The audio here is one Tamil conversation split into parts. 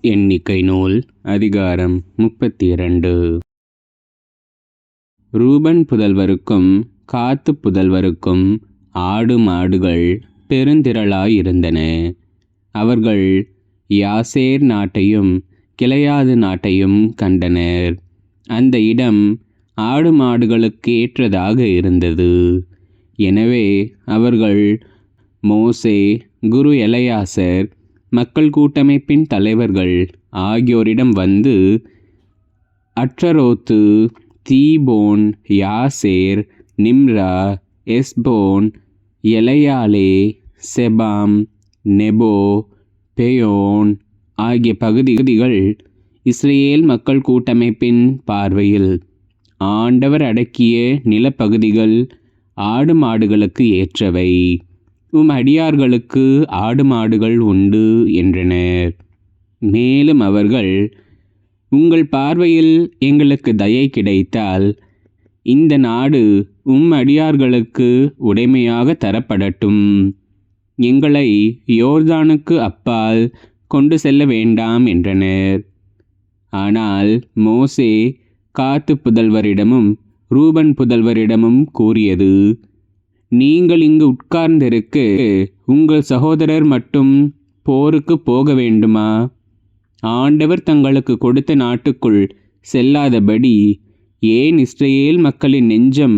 எண்ணிக்கை நூல் அதிகாரம் முப்பத்தி இரண்டு ரூபன் புதல்வருக்கும் காத்து புதல்வருக்கும் ஆடு மாடுகள் பெருந்திரளாயிருந்தன. அவர்கள் யாசேர் நாட்டையும் கிளையாது நாட்டையும் கண்டனர். அந்த இடம் ஆடு மாடுகளுக்கு ஏற்றதாக இருந்தது. எனவே அவர்கள் மோசே குரு எலையாசர் மக்கள் கூட்டமைப்பின் தலைவர்கள் ஆகியோரிடம் வந்து அற்றரோத்து தீபோன் யாசேர் நிம்ரா எஸ்போன் எலையாலே செபாம் நெபோ பெயோன் ஆகிய பகுதிகள் இஸ்ரேல் மக்கள் கூட்டமைப்பின் பார்வையில். ஆண்டவர் அடக்கிய நிலப்பகுதிகள் ஆடு மாடுகளுக்கு ஏற்றவை. உம் அடியார்களுக்கு ஆடு மாடுகள் உண்டு என்றனர். மேலும் அவர்கள் உங்கள் பார்வையில் எங்களுக்கு தயை கிடைத்தால் இந்த நாடு உம் அடியார்களுக்கு உடைமையாக தரப்படட்டும். எங்களை யோர்தானுக்கு அப்பால் கொண்டு செல்ல வேண்டாம் என்றனர். ஆனால் மோசே காத்து புதல்வரிடமும் ரூபன் புதல்வரிடமும் கூறியது நீங்கள் இங்கு உட்கார்ந்திருக்க உங்கள் சகோதரர் மட்டும் போருக்கு போக வேண்டுமா? ஆண்டவர் தங்களுக்கு கொடுத்த நாட்டுக்குள் செல்லாதபடி ஏன் இஸ்ரேல் மக்களின் நெஞ்சம்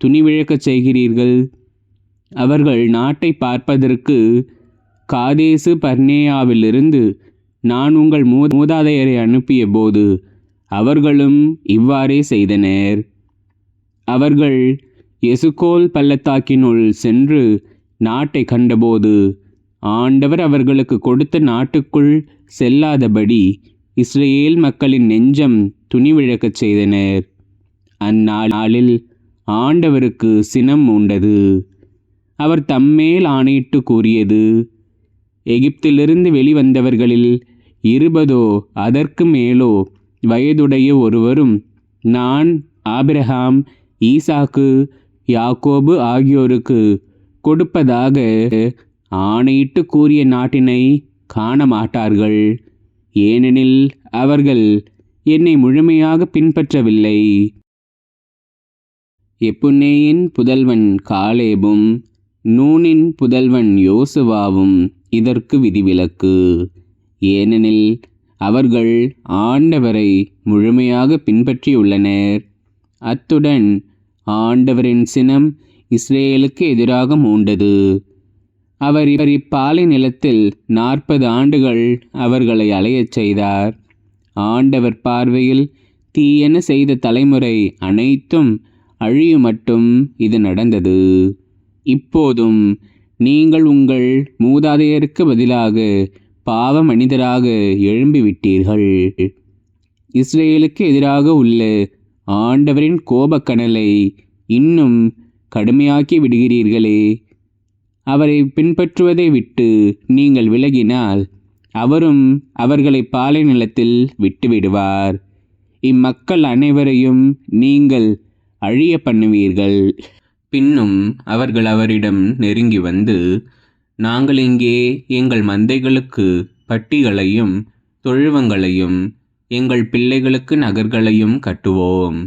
துணிவிழக்கச் செய்கிறீர்கள்? அவர்கள் நாட்டை பார்ப்பதற்கு காதேசு பர்னேயாவிலிருந்து நான் உங்கள் மூ மூதாதையரை அனுப்பிய போது அவர்களும் இவ்வாறே செய்தனர். அவர்கள் எசுகோல் பள்ளத்தாக்கினுள் சென்று நாட்டை கண்டபோது ஆண்டவர் அவர்களுக்கு கொடுத்த நாட்டுக்குள் செல்லாதபடி இஸ்ரேல் மக்களின் நெஞ்சம் துணிவிழக்கச் செய்தனர். அந்நாளில் ஆண்டவருக்கு சினம் உண்டது. அவர் தம்மேல் ஆணையிட்டு கூறியது எகிப்திலிருந்து வெளிவந்தவர்களில் இருபதோ அதற்கு மேலோ வயதுடைய ஒருவரும் நான் ஆபிரஹாம் ஈசாக்கு யாக்கோபு ஆகியோருக்கு கொடுப்பதாக ஆணையிட்டு கூறிய நாட்டினை காண மாட்டார்கள் ஏனெனில் அவர்கள் என்னை முழுமையாக பின்பற்றவில்லை. எப்புன்னேயின் புதல்வன் காலேபும் நூனின் புதல்வன் யோசுவாவும் இதற்கு விதிவிலக்கு. ஏனெனில் அவர்கள் ஆண்டவரை முழுமையாக பின்பற்றியுள்ளனர். அத்துடன் ஆண்டவரின் சினம் இஸ்ரேலுக்கு எதிராக மூண்டது. அவர் இவர் இப்பாலை நிலத்தில் நாற்பது ஆண்டுகள் அவர்களை அலையச் செய்தார். ஆண்டவர் பார்வையில் தீயென செய்த தலைமுறை அனைத்தும் அழியுமட்டும் இது நடந்தது. இப்போதும் நீங்கள் உங்கள் மூதாதையருக்கு பதிலாக பாவ மனிதராக எழும்பிவிட்டீர்கள். இஸ்ரேலுக்கு எதிராக உள்ள ஆண்டவரின் கோபக்கனலை இன்னும் கடுமையாக்கி விடுகிறீர்களே. அவரை பின்பற்றுவதை விட்டு நீங்கள் விலகினால் அவரும் அவர்களை பாலை நிலத்தில் விட்டுவிடுவார். இம்மக்கள் அனைவரையும் நீங்கள் அழிய பண்ணுவீர்கள். பின்னும் அவர்கள் அவரிடம் நெருங்கி வந்து நாங்கள் இங்கே எங்கள் மந்தைகளுக்கு பட்டிகளையும் தொழுவங்களையும் எங்கள் பிள்ளைகளுக்கு நகர்களையும் கட்டுவோம்.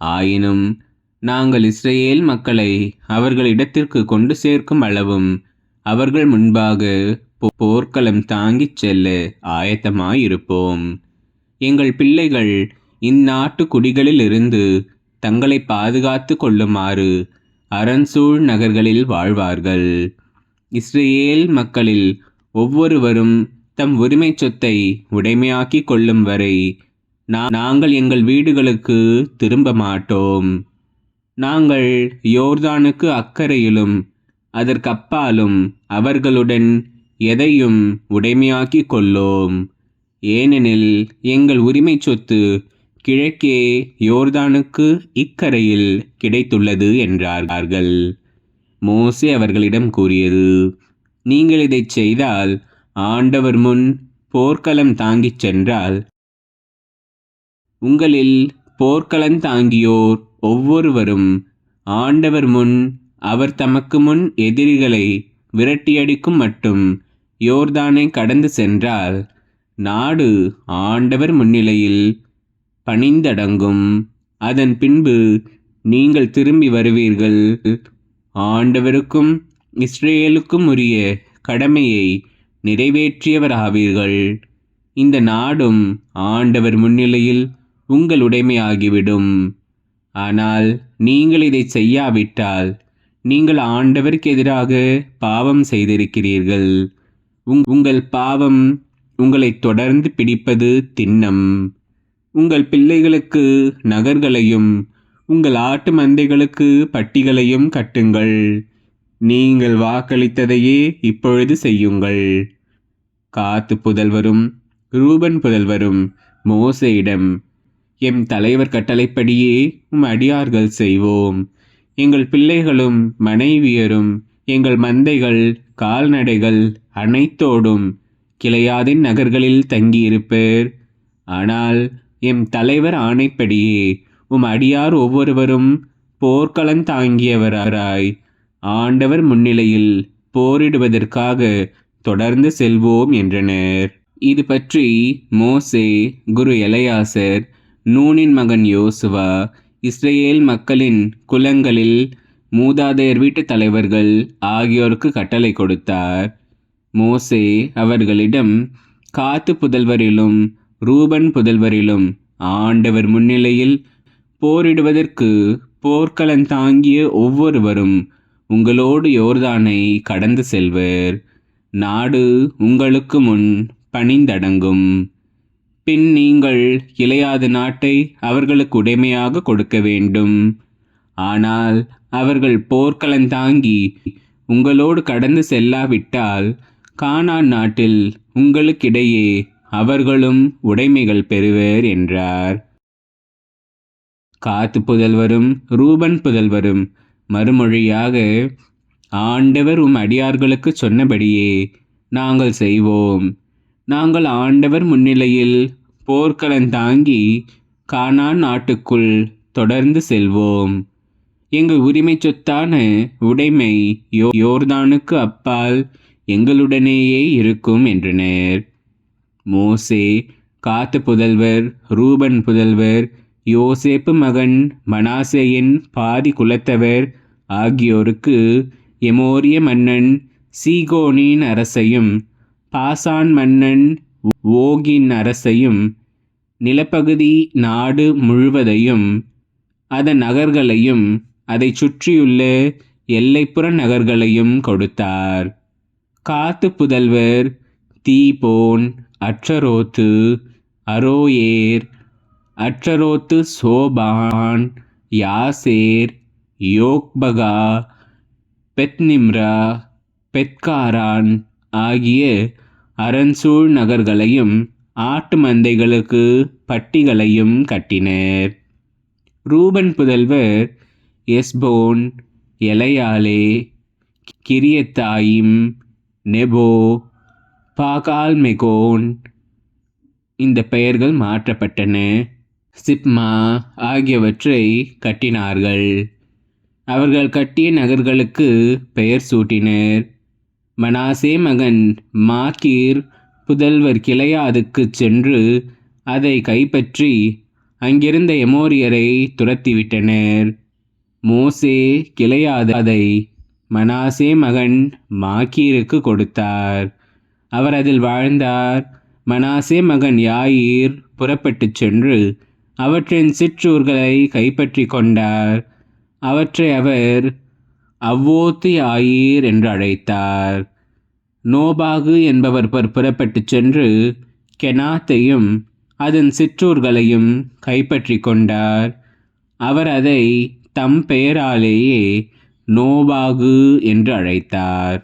ஆயினும் நாங்கள் இஸ்ரேல் மக்களை அவர்களிடத்திற்கு கொண்டு சேர்க்கும் அளவும் அவர்கள் முன்பாக போர்க்களம் தாங்கிச் செல்ல ஆயத்தமாயிருப்போம். எங்கள் பிள்ளைகள் இந்நாட்டு குடிகளிலிருந்து தங்களை பாதுகாத்து கொள்ளுமாறு அரண்சூழ் நகர்களில் வாழ்வார்கள். இஸ்ரேல் மக்களில் ஒவ்வொருவரும் தம் உரிமை சொத்தை உடைமையாக்கி கொள்ளும் வரை நாங்கள் எங்கள் வீடுகளுக்கு திரும்ப மாட்டோம். நாங்கள் யோர்தானுக்கு அக்கறையிலும் அதற்கப்பாலும் அவர்களுடன் எதையும் உடைமையாக்கி கொள்ளோம். ஏனெனில் எங்கள் உரிமை சொத்து கிழக்கே யோர்தானுக்கு இக்கரையில் கிடைத்துள்ளது என்றார்கள். மோசே அவர்களிடம் கூறியது நீங்கள் இதைச் செய்தால் ஆண்டவர் முன் போர்க்களம் தாங்கிச் சென்றால் உங்களில் போர்க்களம் தாங்கியோர் ஒவ்வொருவரும் ஆண்டவர் முன் அவர் தமக்கு முன் எதிரிகளை விரட்டியடிக்கும் மட்டும் யோர்தானை கடந்து சென்றால் நாடு ஆண்டவர் முன்னிலையில் பணிந்தடங்கும். அதன் பின்பு நீங்கள் திரும்பி வருவீர்கள். ஆண்டவருக்கும் இஸ்ரேலுக்கும் உரிய கடமையை நிறைவேற்றியவராவீர்கள். இந்த நாடும் ஆண்டவர் முன்னிலையில் உங்கள் உடைமையாகிவிடும். ஆனால் நீங்கள் இதை செய்யாவிட்டால் நீங்கள் ஆண்டவருக்கு எதிராக பாவம் செய்திருக்கிறீர்கள். உங் உங்கள் பாவம் உங்களை தொடர்ந்து பிடிப்பது திண்ணம். உங்கள் பிள்ளைகளுக்கு நகர்களையும் உங்கள் ஆட்டு மந்தைகளுக்கு பட்டிகளையும் கட்டுங்கள். நீங்கள் வாக்களித்ததையே இப்பொழுது செய்யுங்கள். காத்து புதல்வரும் ரூபன் புதல்வரும் மோசையிடம் எம் தலைவர் கட்டளைப்படியே உம் அடியார்கள் செய்வோம். எங்கள் பிள்ளைகளும் மனைவியரும் எங்கள் மந்தைகள் கால்நடைகள் அனைத்தோடும் கிளையாதின் நகர்களில் தங்கியிருப்பர். ஆனால் எம் தலைவர் ஆணைப்படியே உம் அடியார் ஒவ்வொருவரும் போர்க்களந்தாங்கியவராய் ஆண்டவர் முன்னிலையில் போரிடுவதற்காக தொடர்ந்து செல்வோம் என்றனர். இது பற்றி மோசே குரு எலையாசர் நூனின் மகன் யோசுவா இஸ்ரேல் மக்களின் குலங்களில் மூதாதையர் வீட்டு தலைவர்கள் ஆகியோருக்கு கட்டளை கொடுத்தார். மோசே அவர்களிடம் காத்து புதல்வரிலும் ரூபன் புதல்வரிலும் ஆண்டவர் முன்னிலையில் போரிடுவதற்கு போர்க்களந்தாங்கிய ஒவ்வொருவரும் உங்களோடு யோர்தானை கடந்து செல்வர். நாடு உங்களுக்கு முன் பணிந்தடங்கும். பின் நீங்கள் இளையாத நாட்டை அவர்களுக்கு உடைமையாக கொடுக்க வேண்டும். ஆனால் அவர்கள் போர்க்களந்தாங்கி உங்களோடு கடந்து செல்லாவிட்டால் கானான் நாட்டில் உங்களுக்கிடையே அவர்களும் உடைமைகள் பெறுவர் என்றார். காத்து புதல்வரும் ரூபன் புதல்வரும் மறுமொழியாக ஆண்டவர் உம் அடியார்களுக்கு சொன்னபடியே நாங்கள் செய்வோம். நாங்கள் ஆண்டவர் முன்னிலையில் போர்க்களந்தாங்கி கானான் நாட்டுக்குள் தொடர்ந்து செல்வோம். எங்கள் உரிமை சொத்தான உடைமை யோ யோர்தானுக்கு அப்பால் எங்களுடனேயே இருக்கும் என்றனர். மோசே காத்து புதல்வர் ரூபன் புதல்வர் யோசேப்பு மகன் மனாசேயின் பாதி குலத்தவர் ஆகியோருக்கு எமோரிய மன்னன் சீகோனின் அரசையும் பாசான் மன்னன் ஓகின் அரசையும் நிலப்பகுதி நாடு முழுவதையும் அதன் நகர்களையும் அதை சுற்றியுள்ள எல்லைப்புற நகர்களையும் கொடுத்தார். காத்து புதல்வர் தீபோன் அற்றரோத்து அரோயேர் அற்றரோத்து சோபான் யாசேர் யோக்பகா பெத்னிம்ரா பெத்காரான் ஆகிய அரண்சூழ் நகர்களையும் ஆட்டு மந்தைகளுக்கு பட்டிகளையும் கட்டினர். ரூபன் புதல்வர் எஸ்போன் எலையாலே கிரியத்தாயிம் நெபோ பாகால் மெகோன் இந்த பெயர்கள் மாற்றப்பட்டன. சிப்மா ஆகியவற்றை கட்டினார்கள். அவர்கள் கட்டிய நகர்களுக்கு பெயர் சூட்டினர். மனாசே மகன் மாக்கீர் புதல்வர் கிளையாதுக்குச் சென்று அதை கைப்பற்றி அங்கிருந்த எமோரியரை துரத்திவிட்டனர். மோசே கிளையாது அதை மனாசே மகன் மாக்கீருக்கு கொடுத்தார். அவர் அதில் வாழ்ந்தார். மனாசே மகன் யாயிர் புறப்பட்டுச் சென்று அவற்றின் சிற்றூர்களை கைப்பற்றி கொண்டார். அவற்றை அவர் அவ்வோத்து ஆயீர் என்று அழைத்தார். நோபாகு என்பவர் புறப்பட்டுச் சென்று கெனாத்தையும் அதன் சிற்றூர்களையும் கைப்பற்றி கொண்டார். அவர் அதை தம் பெயராலேயே நோபாகு என்று அழைத்தார்.